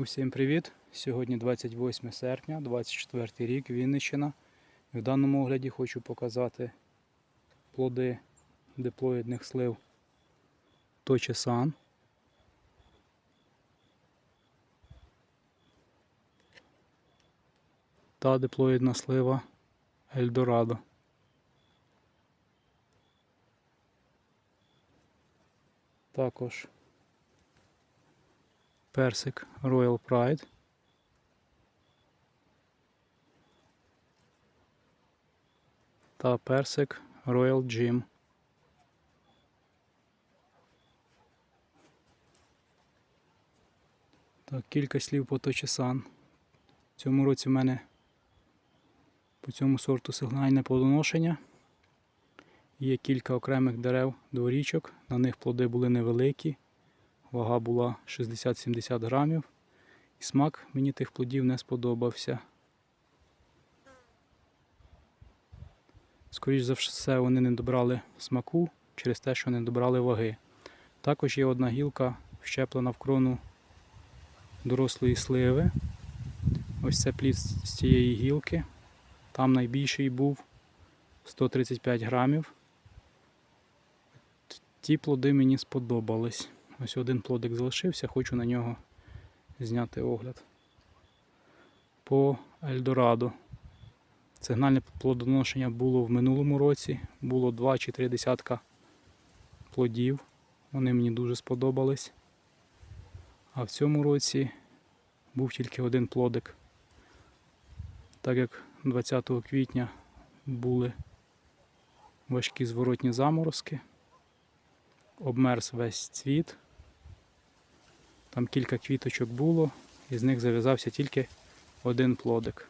Усім привіт! Сьогодні 28 серпня, 24 рік, Вінниччина. В даному огляді хочу показати плоди диплоїдних слив Точесан. Та диплоїдна слива Ельдорадо. Також персик Royal Pride. Та персик Royal Jim. Так, кілька слів по точесан. В цьому році в мене по цьому сорту сигнальне плодоношення. Є кілька окремих дерев дворічок, на них плоди були невеликі. Вага була 60-70 грамів. І смак мені тих плодів не сподобався. Скоріше за все, вони не добрали смаку через те, що не добрали ваги. Також є одна гілка вщеплена в крону дорослої сливи. Ось це плід з цієї гілки. Там найбільший був 135 грамів. Ті плоди мені сподобались. Ось один плодик залишився, хочу на нього зняти огляд. По Ельдорадо. Сигнальне плодоношення було в минулому році, було 2 чи 3 десятка плодів. Вони мені дуже сподобались. А в цьому році був тільки один плодик. Так як 20 квітня були важкі зворотні заморозки, обмерз весь цвіт. Там кілька квіточок було, і з них зав'язався тільки один плодик.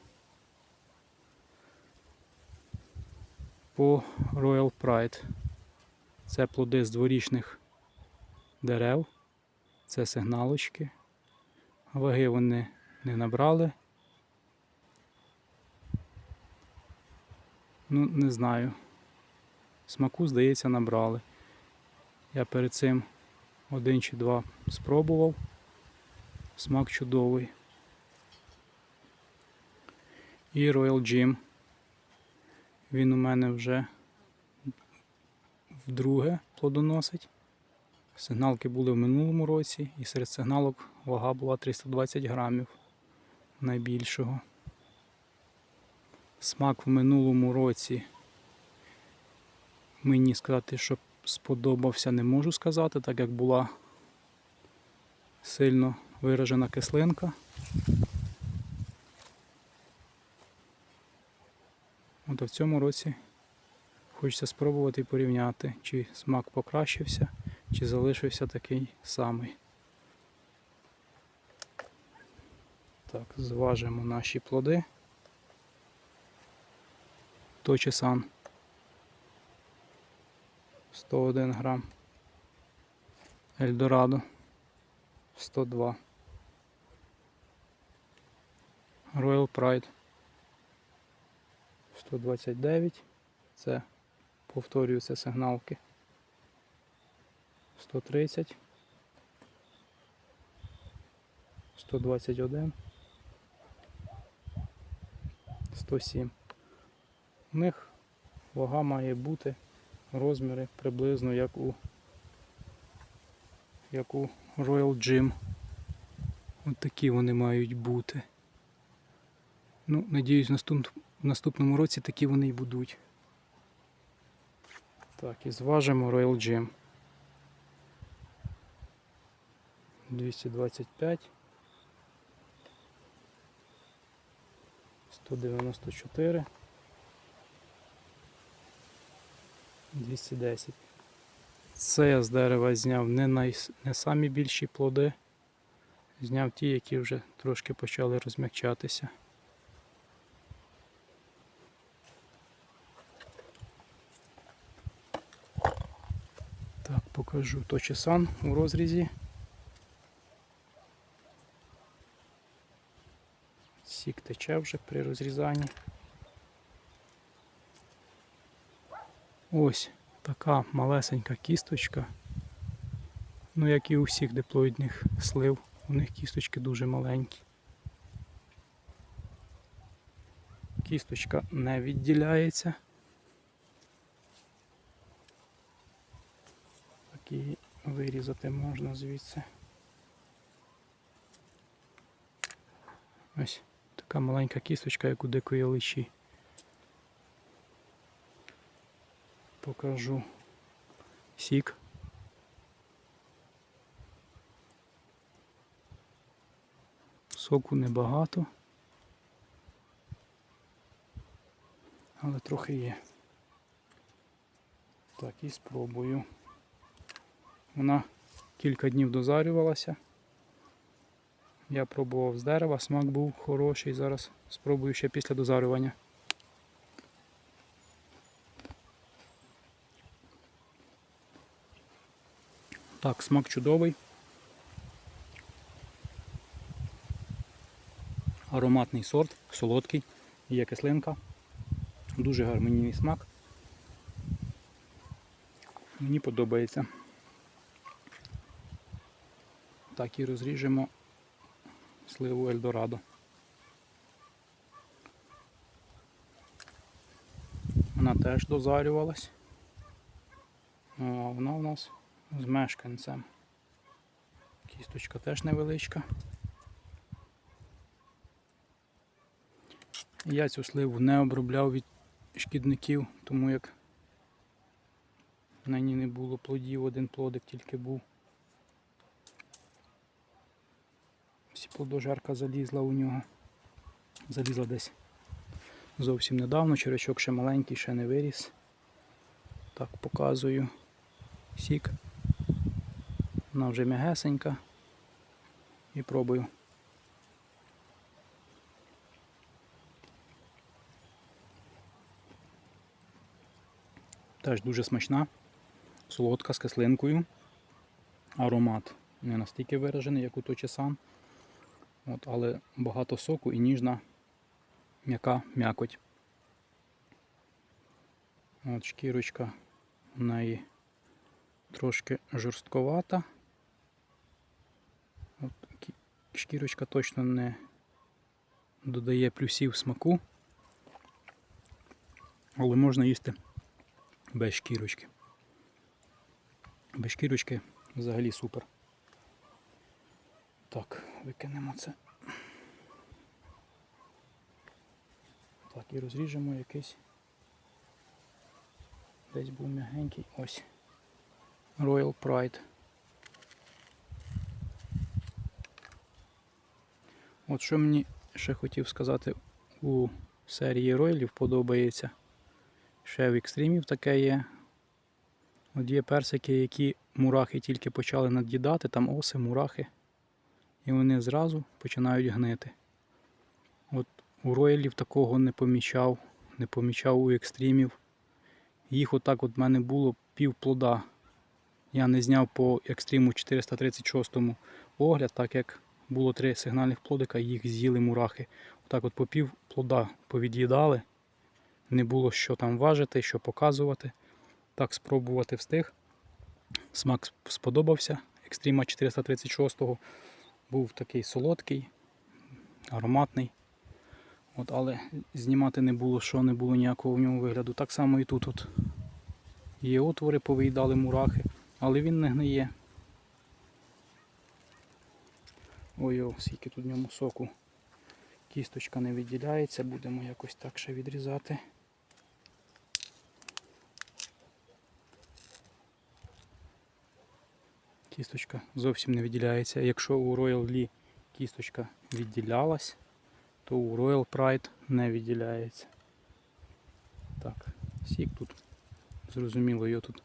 По Royal Pride. Це плоди з дворічних дерев, це сигналочки. Ваги вони не набрали. Ну, не знаю. Смаку, здається, набрали. Я перед цим один чи два спробував. Смак чудовий. І Royal Jim. Він у мене вже вдруге плодоносить. Сигналки були в минулому році, і серед сигналок вага була 320 грамів найбільшого. Смак в минулому році. Мені сказати, що сподобався, не можу сказати, так як була сильно виражена кислинка. От в цьому році хочеться спробувати порівняти, чи смак покращився, чи залишився такий самий. Так, зважимо наші плоди. Точесан 101 грам. Ельдорадо 102. Royal Pride 129. Це повторюю, це сигналки. 130. 121. 107. У них вага має бути розміри приблизно як у як у Royal Gym. От такі вони мають бути. Ну, надіюсь, в наступ- в наступному році такі вони і будуть. Так, і зважимо Royal Gym. 225. 194. 210. Це я з дерева зняв не, най... не самі більші плоди. Зняв ті, які вже трошки почали розм'якчатися. Так, покажу точесан у розрізі. Сік тече вже при розрізанні. Ось така малесенька кісточка. Ну, як і у всіх диплоїдних слив У них кісточки дуже маленькі. Кісточка не відділяється. Так її вирізати можна звідси. Ось така маленька кісточка, як у дикої личі. Покажу сік. Соку небагато. Але трохи є. Так, і спробую. Вона кілька днів дозарювалася. Я пробував з дерева, смак був хороший. Зараз спробую ще після дозарювання. Так, смак чудовий. Ароматний сорт, солодкий, є кислинка. Дуже гармонійний смак. Мені подобається. Так і розріжемо сливу Ельдорадо. Вона теж дозарювалась. А вона у нас з мешканцем. Кісточка теж невеличка. Я цю сливу не обробляв від шкідників, тому як на ній не було плодів, один плодик тільки був. Всі плодожерка залізла у нього. Залізла десь зовсім недавно, черечок ще маленький, ще не виріс. Так, показую сік. Вона вже м'ягесенька. І пробую. Теж дуже смачна, солодка з кислинкою. Аромат не настільки виражений, як у точесан. От, але багато соку і ніжна м'яка м'якоть. От Шкірочка в неї трошки жорстковата. От, шкірочка точно не додає плюсів смаку, але можна їсти без шкірочки. Без шкірочки взагалі супер. Так, викинемо це. Так, і розріжемо якийсь. Десь був м'ягенький. Ось. Royal Pride. От що мені ще хотів сказати у серії ройлів подобається. Ще в екстримів таке є. От є персики, які мурахи тільки почали над'їдати, там оси, мурахи. І вони зразу починають гнити. От у роялів такого не помічав, не помічав у екстримів. Їх отак от в мене було пів плода. Я не зняв по екстриму 436 огляд, так як було три сигнальних плодика, їх з'їли мурахи. Отак от по пів плода повід'їдали. Не було що там важити, що показувати. Так спробувати встиг. Смак сподобався. Екстріма 436 го був такий солодкий, ароматний. От, але знімати не було, що не було ніякого в ньому вигляду. Так само і тут от є отвори, повиїдали мурахи, але він не гниє. Ой, о, скільки тут в ньому соку. Кісточка не відділяється, будемо якось так ще відрізати. Кісточка зовсім не відділяється. Якщо у Royal Lee кісточка відділялась, то у Royal Pride не відділяється. Так, сік тут, зрозуміло, його тут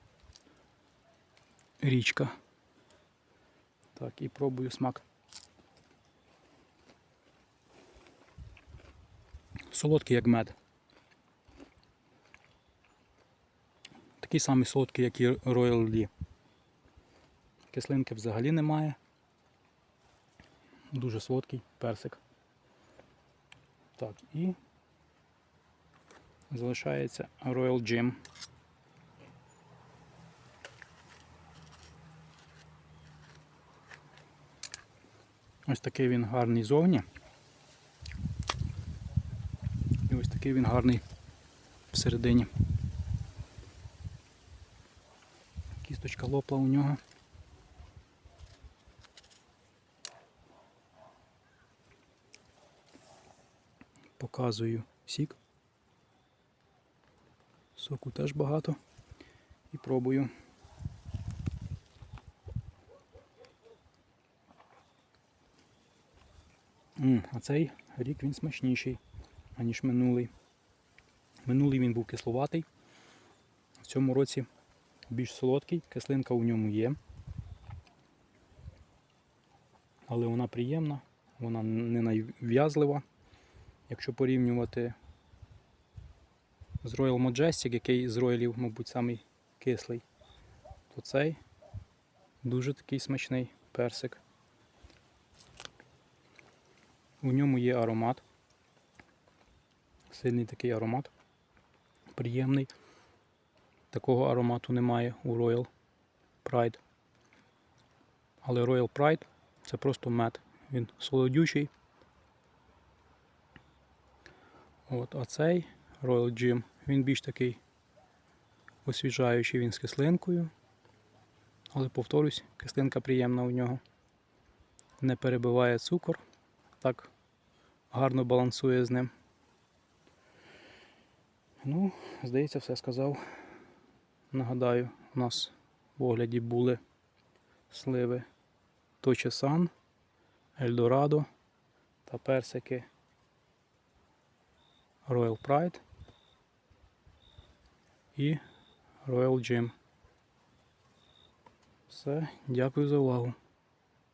річка. Так, і пробую смак. Солодкий як мед. Такий самий солодкий, як і Royal Lee. Кислинки взагалі немає. Дуже солодкий персик. Так, і залишається Royal Jim. Ось такий він гарний зовні. І ось такий він гарний всередині. Кісточка лопла у нього. Показую сік. Соку теж багато. І пробую. А цей рік він смачніший, аніж минулий. Минулий він був кисловатий. В цьому році більш солодкий, кислинка у ньому є. Але вона приємна, вона не нав'язлива. Якщо порівнювати з Royal Majestic, який з роялів, мабуть, самий кислий, то цей дуже такий смачний персик. У ньому є аромат. Сильний такий аромат. Приємний. Такого аромату немає у Royal Pride. Але Royal Pride це просто мед. Він солодючий. От, а цей Royal Jim, він більш такий освіжаючий, він з кислинкою. Але повторюсь, кислинка приємна у нього. Не перебиває цукор. Так гарно балансує з ним. Ну, здається, все сказав. Нагадаю, у нас в огляді були сливи Точесан, Ельдорадо та персики Royal Pride і Royal Jim. Все, дякую за увагу.